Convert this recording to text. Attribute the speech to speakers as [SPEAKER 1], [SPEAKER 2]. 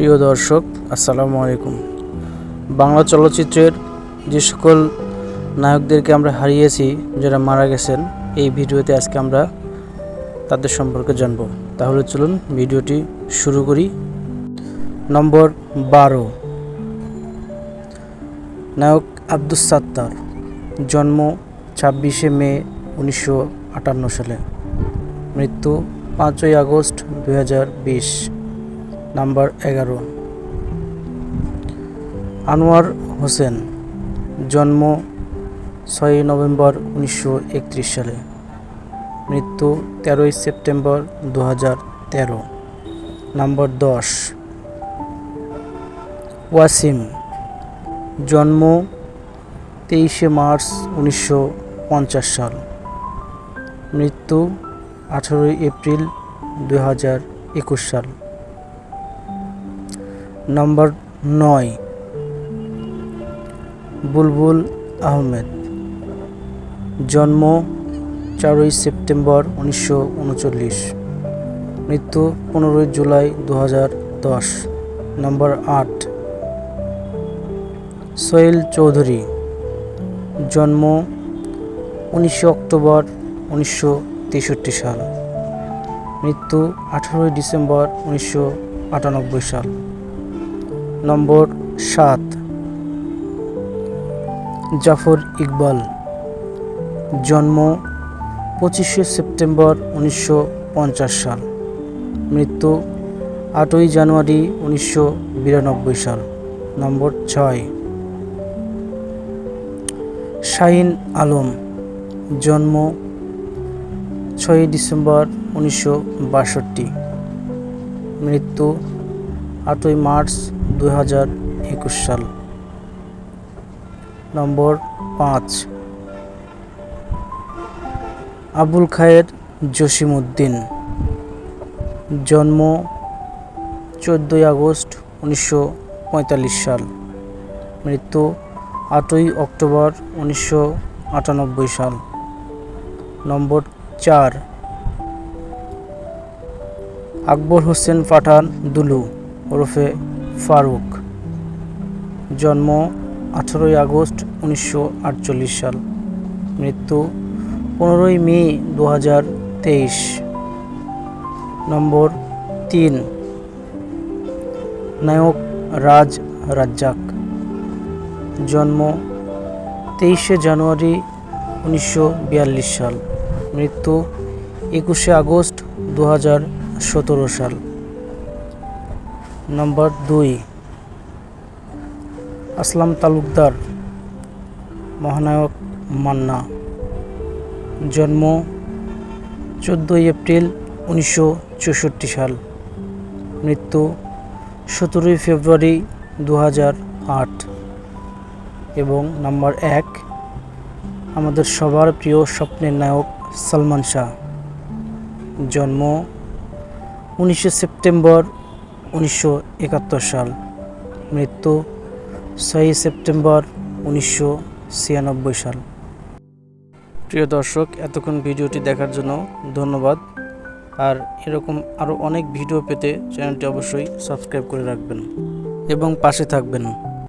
[SPEAKER 1] প্রিয় দর্শক, আসসালামু আলাইকুম। বাংলা চলচ্চিত্রের যে সকল নায়কদেরকে আমরা হারিয়েছি, যারা মারা গেছেন, এই ভিডিওতে আজকে আমরা তাদের সম্পর্কে জানব। তাহলে চলুন ভিডিওটি শুরু করি। নম্বর বারো। নায়ক আব্দুস সাত্তার, জন্ম ছাব্বিশে মে উনিশশো আটান্ন সালে। মৃত্যু পাঁচই আগস্ট দু হাজার বিশ। নাম্বার এগারো। আনোয়ার হোসেন, জন্ম ছয়ই নভেম্বর উনিশশো একত্রিশ সালে, মৃত্যু তেরোই সেপ্টেম্বর দু হাজার তেরো। নাম্বার দশ, ওয়াসিম, জন্ম তেইশে মার্চ উনিশশো পঞ্চাশ সাল, মৃত্যু আঠারোই এপ্রিল দু হাজার একুশ সাল। নম্বর নয়। বুলবুল আহমেদ। জন্ম চারই সেপ্টেম্বর উনিশশো উনচল্লিশ। মৃত্যু পনেরোই জুলাই দু হাজার দশ। নম্বর আট। সোহেল চৌধুরী। জন্ম উনিশে অক্টোবর উনিশশো তেষট্টি সাল। মৃত্যু আঠারোই ডিসেম্বর উনিশশো আটানব্বই সাল। নম্বর সাত। জাফর ইকবাল। জন্ম পঁচিশে সেপ্টেম্বর উনিশশো পঞ্চাশ সাল। মৃত্যু আটই জানুয়ারি উনিশশো বিরানব্বই সাল। নম্বর ছয়। শাহিন আলম। জন্ম ছয়ই ডিসেম্বর উনিশশো বাষট্টি। মৃত্যু আটই মার্চ দু হাজার একুশ সাল। নম্বর পাঁচ। আবুল খায়ের জসিমউদ্দিন। জন্ম চোদ্দোই আগস্ট উনিশশো পঁয়তাল্লিশ সাল। মৃত্যু আটই অক্টোবর উনিশশো আটানব্বই সাল। নম্বর চার। আকবর হোসেন পাঠান দুলু ওরফে ফারুক, জন্ম আঠেরোই আগস্ট উনিশশো আটচল্লিশ সাল, মৃত্যু পনেরোই মে দু হাজার তেইশ। নম্বর তিন, নায়ক রাজ রাজ্জাক, জন্ম তেইশে জানুয়ারি উনিশশো বিয়াল্লিশ সাল, মৃত্যু একুশে আগস্ট দু হাজার সতেরো সাল। নম্বর দুই, আসলাম তালুকদার, মহানায়ক মান্না। জন্ম চোদ্দোই এপ্রিল উনিশশো চৌষট্টি সাল। মৃত্যু সতেরোই ফেব্রুয়ারি দু আট। এবং নাম্বার এক, আমাদের সবার প্রিয় স্বপ্নের নায়ক সলমান শাহ। জন্ম উনিশে সেপ্টেম্বর উনিশশো একাত্তর সাল। মৃত্যু ছয়ই সেপ্টেম্বর উনিশশো ছিয়ানব্বই সাল। প্রিয় দর্শক, এতক্ষণ ভিডিওটি দেখার জন্য ধন্যবাদ। আর এরকম আরও অনেক ভিডিও পেতে চ্যানেলটি অবশ্যই সাবস্ক্রাইব করে রাখবেন এবং পাশে থাকবেন।